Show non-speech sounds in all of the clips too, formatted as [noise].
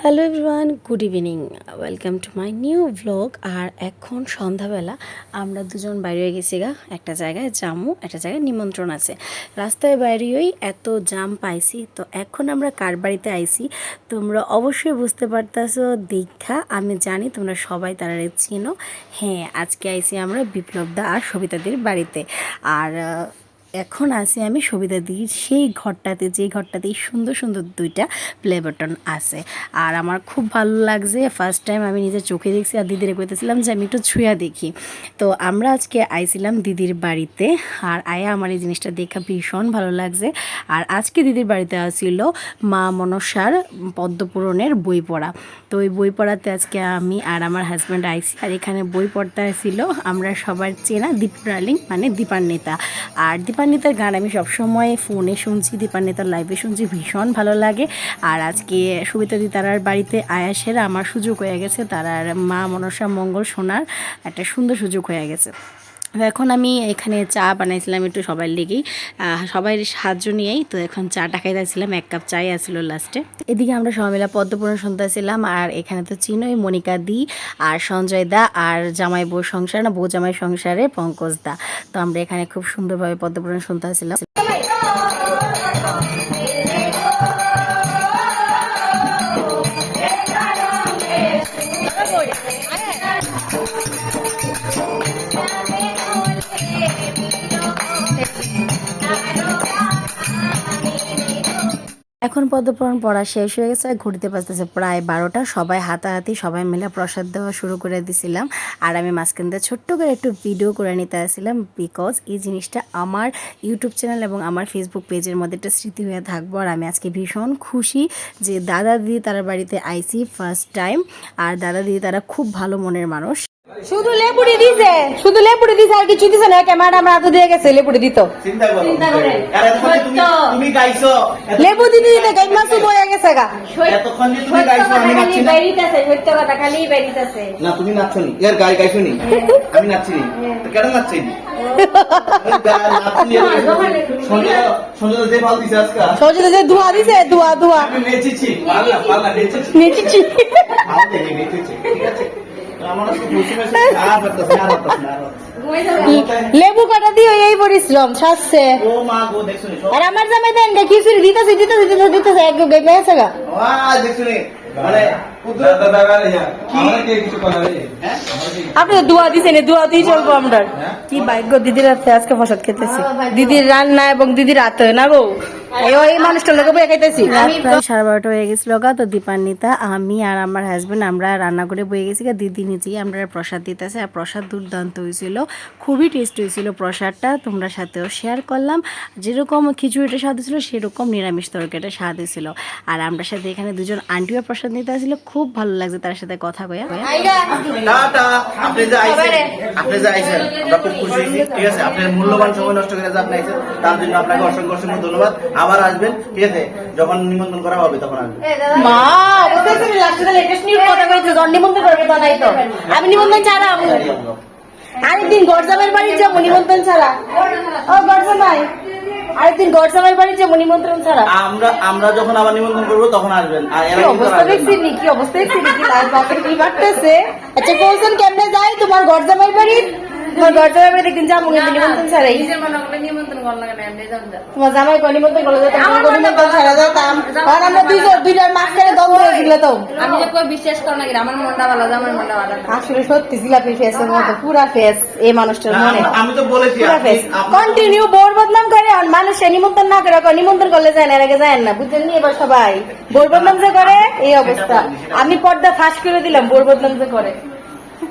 Hello everyone good evening welcome to my new blog আর এখন সন্ধ্যাবেলা আমরা দুজন বাইরে গেছি গা। একটা জায়গায় জামু, একটা জায়গায় নিমন্ত্রণ আছে। রাস্তায় বাইরেই এত জাম পাইছি। তো এখন আমরা কার বাড়িতে আইছি? তোমরা অবশ্যই বুঝতে পারতেছো দীক্ষা আমি জানি তোমরা সবাই তারা চিনো। হ্যাঁ আজকে আইছি আমরা বিপ্লব দা আর সবিতাদির বাড়িতে। আর এখন আছি আমি সবিতা দির সেই ঘরটাতে যে ঘরটাতে এই সুন্দর সুন্দর দুইটা প্লে বাটন আছে। আর আমার খুব ভালো লাগছে ফার্স্ট টাইম আমি নিজের চোখে দেখছি আর দিদিরে কইতেছিলাম যে আমি একটু ছুঁয়া দেখি। তো আমরা আজকে আইছিলাম দিদির বাড়িতে আর আয়া আমার এই জিনিসটা দেখা ভীষণ ভালো লাগছে। আর আজকে দিদির বাড়িতে আসছিল মা মনসার পদ্মপূরণের বই পড়া। তো ওই বই পড়াতে আজকে আমি আর আমার হাজব্যান্ড আইসি আর এখানে বই পড়তে ছিল আমরা সবার চেনা দীপ ডার্লিং মানে দীপান্বিতা। আর দীপান্বিতার গান আমি সবসময় ফোনে শুনছি, দীপান্বিতার লাইভে শুনছি, ভীষণ ভালো লাগে। আর আজকে সুবিতা দি তারার বাড়িতে আয়াসের আমার সুযোগ হয়ে গেছে তারার মা মনসা মঙ্গল শোনার একটা সুন্দর সুযোগ হয়ে গেছে। এখন আমি এখানে চা বানাইছিলাম একটু সবার লেগেই সবাই সাহায্য নিয়েই, তো এখন চা টাকাইতেছিলাম এক কাপ চাই আসলো লাস্টে এদিকে আমরা সবাই মিলে পদ্মপুরণ শুনতেছিলাম, আর এখানে তো চিনোই মনিকা দি, আর সঞ্জয় দা, আর জামাই বউ সংসার না, বউ জামাই সংসারে পঙ্কজ দা। তো আমরা এখানে খুব সুন্দরভাবে পদ্মপুরণ শুনতেছিলাম। এখন পদ্মপুরাণ পড়া শেষ হয়ে গেছে আর ঘুরতে পারতেছে প্রায় বারোটা। সবাই হাতাহাতি, সবাই মিলে প্রসাদ দেওয়া শুরু করে দিছিলাম। আর আমি মাঝখান দিয়ে ছোট্ট করে একটু ভিডিও করে নিতে আসছিলাম বিকজ এই জিনিসটা আমার ইউটিউব চ্যানেল এবং আমার ফেসবুক পেজের মধ্যে একটা স্মৃতি হয়ে থাকব। আর আমি আজকে ভীষণ খুশি যে দাদা দিদি তারা বাড়িতে আইসি ফার্স্ট টাইম আর দাদা দিদি তারা খুব ভালো মনের মানুষ। শুধু লেপুড়ি দিছে শুধু লেপুড়ি দিছে আর কিছু দিছে না ক্যামেরা আমরা দিয়ে গেছে লেপুড়ি দিত। চিন্তা করো। চিন্তা তুমি তুমি গাইছো লেবু দিতে দিতে গাইমা শুভ হয়ে গেছে গা। এতক্ষণ যে তুমি গাইছো আমি নাচছি না। সত্য কথা খালি না তুমি নাচছো নি। ইয়ার গাই গাইছো নি? আমি নাচছি নি? কেন নাচছি নি? যে দিছে ধোয়া দিছে নেচেছি। ভালো দেখে নেচেছি ঠিক আছে? [laughs] লেবু কাটা দিয়ে এই পরিশ্রম সাজছে গো আর আমার জামাই দেন গা খিচুড়ি দিতেছে দিতেছে দিতেছে দিতেছে এক গা ওয়া দেখছ মানে হ্যাঁ? আপনি দোয়া দিছেন দোয়া দিয়ে চলবো আমরা। কি ভাগ্য দিদির হাতে আজকে প্রসাদ খেতেছি। দিদির রান্না এবং দিদির হাতে না গো? প্রায় সাড়ে বারোটা হয়ে গেছিল গা তো দীপান্বিতা আমি আর আমার হাজবেন্ড আমরা রান্না করে বয়ে গেছি গা। দিদি নিজেই আমরা প্রসাদ দিতেছে আর প্রসাদ দুর্দান্ত হয়েছিল। খুবই টেস্ট হয়েছিল প্রসাদটা তোমরা সাথেও শেয়ার করলাম। যেরকম খিচুড়িটা স্বাদ ছিল সেরকম নিরামিষ তরকারিটা স্বাদ হয়েছিল। আর আমরা সাথে এখানে দুজন আন্টিও প্রসাদ নিতে আসছিল খুব ভালো লাগছে তার সাথে কথা কয়া টাটা আপনি আপনি যে আইছেন আমরা খুব খুশি ঠিক আছে? আপনার মূল্যবান সময় নষ্ট করে আপনি তার জন্য আপনাকে অসংখ্য অসংখ্য ধন্যবাদ। আবার আসবেন ঠিক আছে? যখন নিমন্ত্রণ করা হবে তখন আসবেন। মা বুঝতেছি লাস্টে লেটেস্ট নিউজ কথা কইছে জন নিমন্ত্রণ করবে তো নাই তো। আমি নিমন্ত্রণ ছাড়া আমি আরেকদিন গরজামের বাড়ি যাব নিমন্ত্রণ ছাড়া। ও গরজামাই আরেকদিন বাড়ি যাব নিমন্ত্রণ ছাড়া। আমরা আমরা যখন আবার নিমন্ত্রণ করব তখন আসবেন। আর এর অবস্থা দেখছি না। নি কি অবস্থা দেখছি নি কি লাল বাপের কি বাড়তেছে আচ্ছা কৌশল কেমনে যায় তোমার গরজামাই বাড়ি একদিন যাব কিন্তু নিমন্ত্রণ ছাড়াই তোমার জামাই কো নিমন্ত্রণ করল তোমার কো নিমন্ত্রণ ছাড়া যেতাম কারণ আমরা দুইজন দুইটার মাঝখানে দ্বন্দ্ব হয়েছিল তো আমি যে কই বিশ্বাস করো নাকি আমার মনটা ভালো আমার মনটা ভালো না। আসলে সত্যি জিলাপি ফেসের মতো পুরা ফেস এই মানুষটার মনে আমি তো বলেছি পুরা ফেস কন্টিনিউ বোর বদনাম করে আর মানুষ নিমন্ত্রণ না করে নিমন্ত্রণ করলে যায় না এর আগে যায় না বুঝলেন নি এবার সবাই বোর বদনাম যে করে এই অবস্থা আমি পর্দা ফাঁস করে দিলাম বোর বদনাম যে করে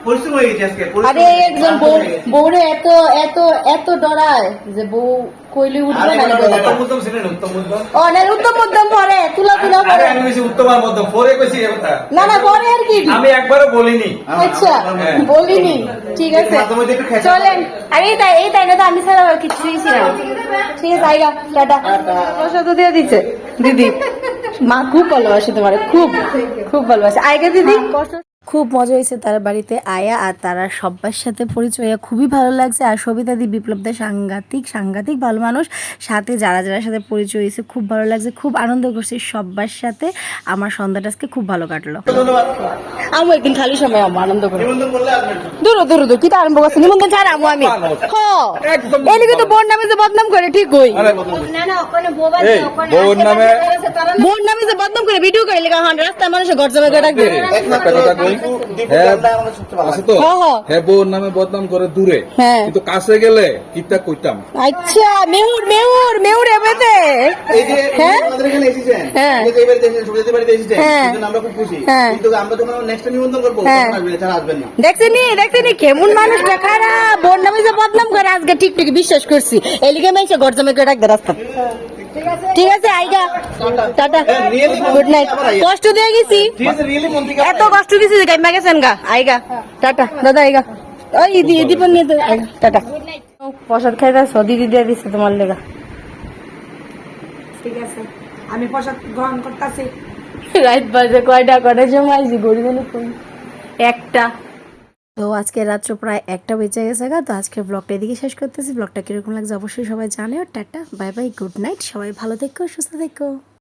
পরিশ্রম হয়ে গেছে আজকে আরে একজন বউ বউরে এত এত এত ডরায় যে বউ কইলে উঠবে না উত্তম উত্তম ছিলেন উত্তম উত্তম ও না উত্তম মধ্যম পরে তুলা তুলা পরে। আমি বেশি উত্তম আর মধ্যম পরে কইছি কথা। না না পরে আর কি? আমি একবারও বলিনি। আচ্ছা হ্যাঁ। বলিনি ঠিক আছে। চলেন। আরে এই তাই এই তাই না আমি ছাড়া আর কিছুই ছিল ঠিক আছে আইগা টাটা। প্রসাদ দিয়ে দিচ্ছে দিদি মা খুব ভালোবাসে তোমার খুব খুব ভালোবাসে। আইগা দিদি খুব মজা হয়েছে তার বাড়িতে আয়া আর তারা সবার সাথে পরিচয় খুবই ভালো লাগছে আর সবিতা দি বিপ্লবদের সাংঘাতিক সাংঘাতিক ভালো মানুষ সাথে যারা যারা সাথে পরিচয় হয়েছে খুব ভালো লাগছে খুব আনন্দ করছি সবার সাথে আমার সন্ধ্যাটা আজকে খুব ভালো কাটলো আমি একদিন খালি সময় আমু আনন্দ করি দূর দূর দূর কিটা আরম্ভ করছে নিমন্ত্রণ ছাড়া আমু আমি হ এদিকে তো বোন নামে যে বদনাম করে ঠিক হই বউর নামে বোন নামে যে বদনাম করে ভিডিও করে লেখা হন রাস্তায় মানুষের ঘর জমা করে রাখবে হ্যাঁ হ্যাঁ, হ্যাঁ। হ্যাঁ বউর নামে বদনাম করে দূরে হ্যাঁ। কিন্তু কাছে গেলে কিপটা কইতাম আচ্ছা মেহুর মেহুর মেহুর এবেতে এই যে? আমাদের এখানে এসেছেন হ্যাঁ। এই যে এই বাড়িতে এসেছেন, সুবিধাদের বাড়িতে এসেছেন। আমরা খুব খুশি। কিন্তু আমরা যখন next নিমন্ত্রণ করব। তখন আসবেন, এছাড়া আসবেন না। দেখছিনি দেখছিনি কেমন মানুষটা খারাপ বোন নামে যে বদনাম করে আজকে ঠিক ঠিক বিশ্বাস করছি এলিগে মেয়েছে ঘর জমা করে রাখবে রাস্তা ঠিক আছে আইগা টাটা। গুড নাইট কষ্ট দিয়ে গেছি। এত কষ্ট দিছি যে কাইমা গেছেন গা। আইগা। টাটা। দাদা আইগা। ওই ইদি দীপন নিয়ে তো আইগা। টাটা। প্রসাদ খাইতা সদি দি দিয়ে দিছে তোমার লেগা। ঠিক আছে। আমি প্রসাদ গ্রহণ করতেছি। রাত বাজে কয়টা কয়টা সময় আইছি? গরিব কই? একটা। তো আজকে রাত্র প্রায় একটা বেজে গেছে গা, তো আজকে ব্লগটা এদিকে শেষ করতেছি। ব্লগটা কীরকম লাগছে অবশ্যই সবাই জানে tata bye bye good night সবাই ভালো থেকো, সুস্থ থেকো।